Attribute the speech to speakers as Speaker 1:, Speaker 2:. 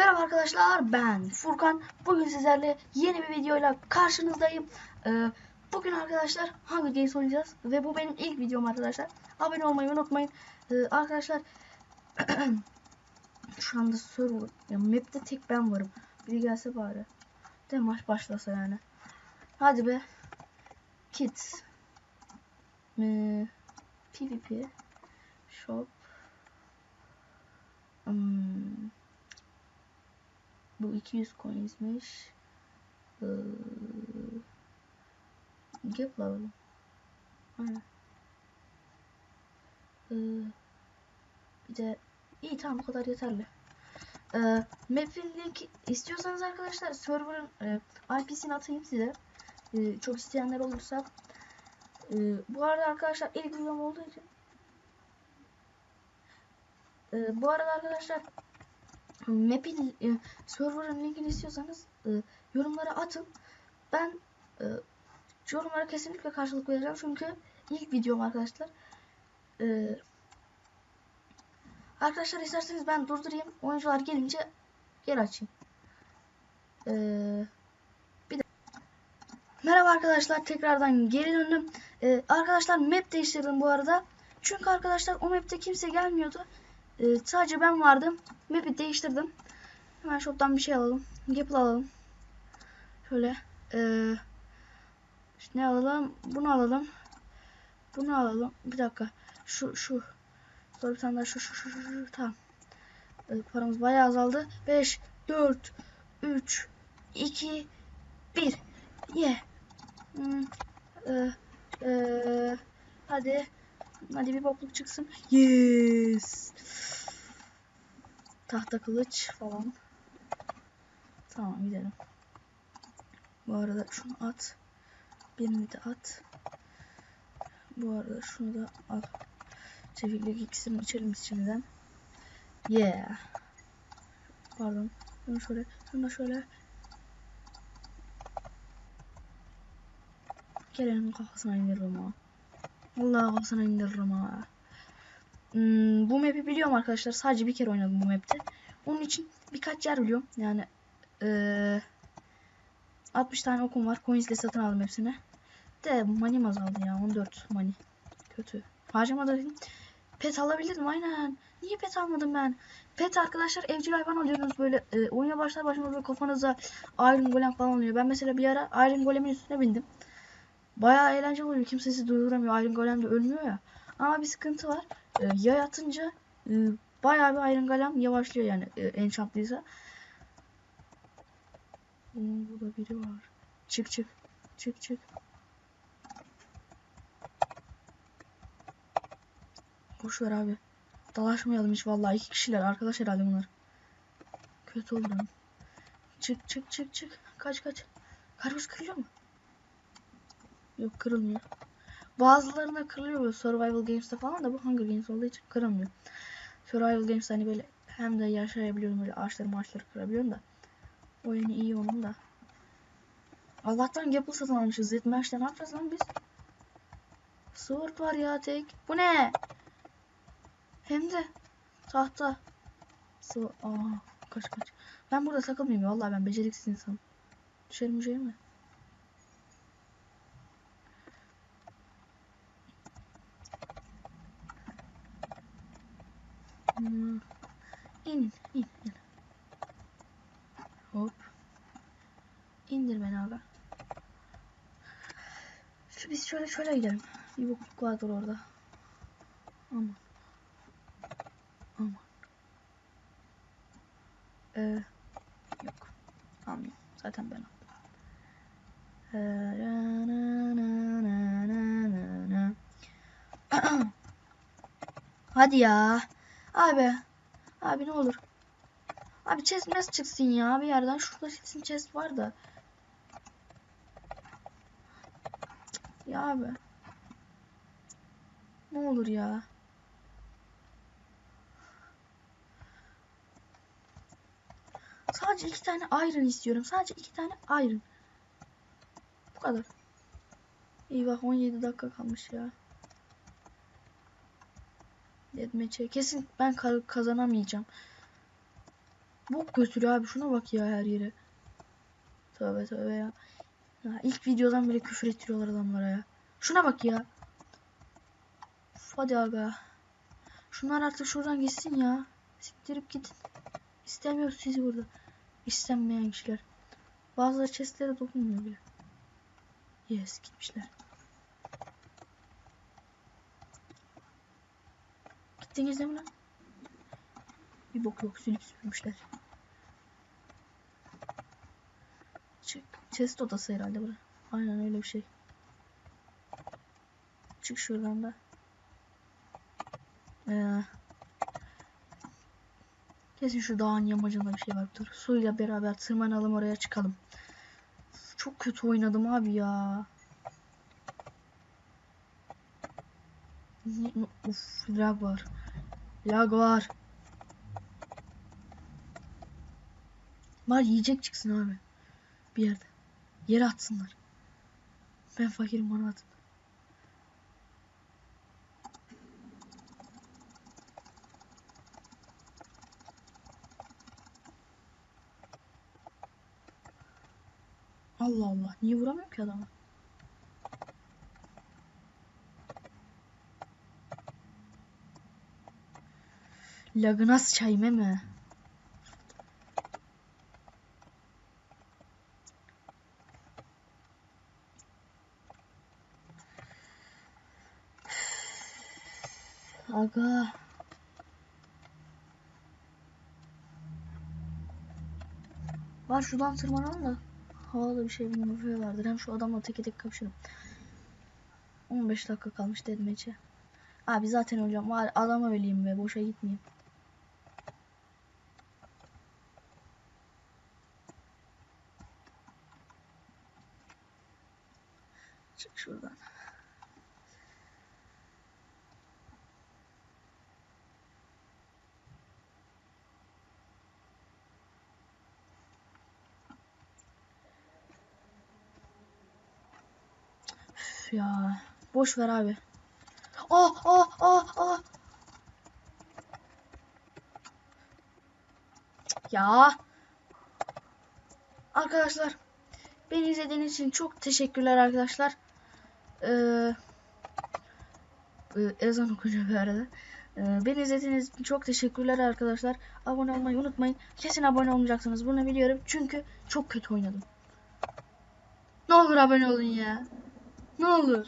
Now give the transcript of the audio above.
Speaker 1: Merhaba arkadaşlar ben Furkan. Bugün sizlerle yeni bir videoyla karşınızdayım. Ee, bugün arkadaşlar Hunger Games oynayacağız. Ve bu benim ilk videom arkadaşlar. Abone olmayı unutmayın. Ee, arkadaşlar şu anda server ya map'te tek ben varım. Biri gelse bari. De maç başlasa yani. Hadi be. Kids. Ee, PvP. Shop. Hmm. Bu 200 coinsmiş. Ee, alalım. Aynen. Ee, bir de iyi tamam bu kadar yeterli. Ee, map'in link istiyorsanız arkadaşlar server'ın e, IP'sini atayım size. Ee, çok isteyenler olursa. Ee, bu arada arkadaşlar ilk videom olduğu için ee, bu arada arkadaşlar map'in e, server'ın linkini istiyorsanız e, yorumlara atın. Ben e, yorumlara kesinlikle karşılık vereceğim çünkü ilk videom arkadaşlar. E, arkadaşlar isterseniz ben durdurayım. Oyuncular gelince geri açayım. E, bir de Merhaba arkadaşlar tekrardan geri döndüm. E, arkadaşlar map değiştirdim bu arada. Çünkü arkadaşlar o map'te kimse gelmiyordu. E, sadece ben vardım. Map'i değiştirdim. Hemen shop'tan bir şey alalım. Gapple alalım. Şöyle. Ee, işte ne alalım? Bunu alalım. Bunu alalım. Bir dakika. Şu şu. Sonra bir tane daha şu şu şu şu. şu. Tamam. Ee, paramız bayağı azaldı. 5, 4, 3, 2, 1. Ye. Hmm. Ee, ee, hadi. Hadi bir bokluk çıksın. Yes. Tahta kılıç falan. Tamam gidelim. Bu arada şunu at. Birini de at. Bu arada şunu da al. Çeviklik ikisini içelim şimdiden. Yeah. Pardon. Şunu şöyle. Şunu da şöyle. Gelelim kafasına indiririm ha. Allah kafasına indiririm ha. Hmm, bu map'i biliyorum arkadaşlar. Sadece bir kere oynadım bu map'te. Onun için birkaç yer biliyorum. Yani ee, 60 tane okum var. Coins ile satın aldım hepsini. De money'm azaldı ya. 14 money. Kötü. Harcamadım. Pet alabilirdim aynen. Niye pet almadım ben? Pet arkadaşlar evcil hayvan alıyorsunuz böyle e, oyuna başlar başlamaz kafanıza Iron Golem falan oluyor. Ben mesela bir ara Iron Golem'in üstüne bindim. Bayağı eğlenceli oluyor. Kimse durduramıyor. Iron Golem de ölmüyor ya. Ama bir sıkıntı var. E, yay atınca e, bayağı bir Iron Golem yavaşlıyor yani e, enchantlıysa. Oo, burada biri var. Çık çık. Çık çık. Boş ver abi. Dalaşmayalım hiç vallahi. iki kişiler arkadaş herhalde bunlar. Kötü oldu. Çık çık çık çık. Kaç kaç. Karpuz kırılıyor mu? Yok kırılmıyor. Bazılarına kırılıyor böyle Survival Games'te falan da bu Hunger Games olduğu için kırılmıyor. Survival Games hani böyle hem de yaşayabiliyorum böyle ağaçları maaşları kırabiliyorum da. Oyunu iyi onun da. Allah'tan Gapple satın almışız. Zetmerş'te ne yapacağız lan biz? Sword var ya tek. Bu ne? Hem de tahta. Sword. Aa, kaç kaç. Ben burada takılmayayım ya. Vallahi ben beceriksiz insanım. Düşerim düşerim mi? İn, in, in. Hop. İndir beni abi. Şu biz şöyle şöyle gidelim. Bir bokluk vardır orada. Aman. Aman. Ee, yok. Almayayım. Zaten ben aldım. Ee. Hadi ya. Abi. Abi ne olur. Abi chest nasıl çıksın ya bir yerden. Şurada kesin chest var da. Ya abi. Ne olur ya. Sadece iki tane iron istiyorum. Sadece iki tane iron. Bu kadar. Eyvah 17 dakika kalmış ya. Deathmatch'e kesin ben kazanamayacağım. Bok götürüyor abi şuna bak ya her yere. Tövbe tövbe ya. ya. ilk videodan bile küfür ettiriyorlar adamlara ya. Şuna bak ya. Uf, hadi aga. Şunlar artık şuradan gitsin ya. Siktirip gidin. İstemiyoruz sizi burada. İstenmeyen kişiler. Bazıları chestlere dokunmuyor bile. Yes gitmişler. Gittiniz mi lan? Bir bok yok silip süpürmüşler. Çık. Chest odası herhalde bura. Aynen öyle bir şey. Çık şuradan da. Ee, kesin şu dağın yamacında bir şey vardır. Suyla beraber tırmanalım oraya çıkalım. Çok kötü oynadım abi ya. Uf lag var. Lag var. Var yiyecek çıksın abi. Bir yerde. Yere atsınlar. Ben fakirim bana atın. Allah Allah. Niye vuramıyorum ki adamı? Lagına sıçayım mi? Aga. Var şuradan tırmanalım da. Havada bir şey vardır. Hem şu adamla teke tek kapışırım. 15 dakika kalmış dedim Ece. Abi zaten. Var adama öleyim be. Boşa gitmeyeyim. Şuradan. Üf ya. Boş ver abi. Ah ah ah ah. Ya. Arkadaşlar. Beni izlediğiniz için çok teşekkürler arkadaşlar. Ee, e, ezan okunuyor bir arada. Ee, beni izlediğiniz için çok teşekkürler arkadaşlar. Abone olmayı unutmayın. Kesin abone olmayacaksınız. Bunu biliyorum. Çünkü çok kötü oynadım. Ne olur abone olun ya. Ne olur.